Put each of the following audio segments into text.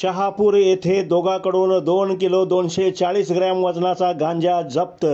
शहापूर येथे दोघांकडून दोन किलो दोनशे चाळीस ग्रॅम वजनाचा गांजा जप्त.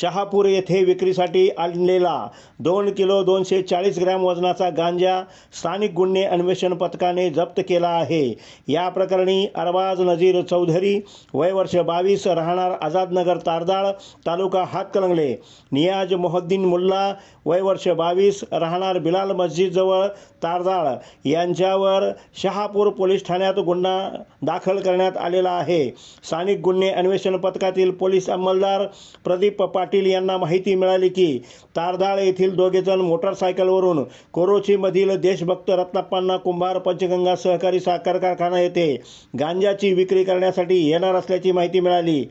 शहापूर येथे विक्रीसाठी आणलेला दोन किलो दोनशे चाळीस ग्रॅम वजनाचा गांजा स्थानिक गुन्हे अन्वेषण पथकाने जप्त केला आहे. या प्रकरणी अरबाज नजीर चौधरी वय वर्ष बावीस राहणार आझादनगर तारदाळ तालुका हातकलंगले नियाज मोहद्दीन मुल्ला वय वर्ष बावीस राहणार बिलाल मस्जिदजवळ तारदाळ. यांच्यावर शहापूर पोलीस ठाण्यात गुन्हा दाखल करण्यात आलेला आहे. स्थानिक गुन्हे अन्वेषण पथकातील पोलीस अंमलदार प्रदीप पाटील यांना माहिती मिळाली की तारदाळ येथील दोघेजण मोटरसायकलवरून कोरोचीमधील देशभक्त रत्नाप्पांना कुंभार पंचगंगा सहकारी साखर कारखाना येथे गांजाची विक्री करण्यासाठी येणार असल्याची माहिती मिळाली.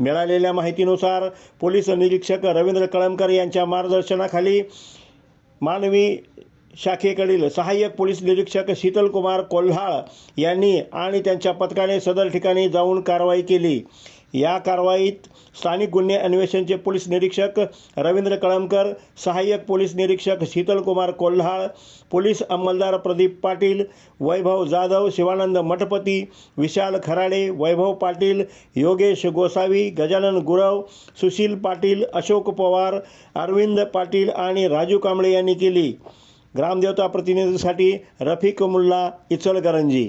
मिळालेल्या माहितीनुसार पोलीस निरीक्षक रवींद्र कळमकर यांच्या मार्गदर्शनाखाली मानवी शाखेकडील सहाय्यक पोलीस निरीक्षक शीतलकुमार कोल्हाळ यांनी आणि त्यांच्या पथकाने सदर ठिकाणी जाऊन कारवाई केली. या कारवाईत स्थानिक गुन्हे अन्वेषणचे पोलीस निरीक्षक रवींद्र कळमकर सहाय्यक पोलीस निरीक्षक शीतलकुमार कोल्हाळ पोलीस अंमलदार प्रदीप पाटील वैभव जाधव शिवानंद मठपती विशाल खराडे वैभव पाटील योगेश गोसावी गजानन गुरव सुशील पाटील अशोक पवार अरविंद पाटील आणि राजू कांबळे यांनी केली. ग्रामदेवता प्रतिनिधीसाठी रफिक मुल्ला इचलकरंजी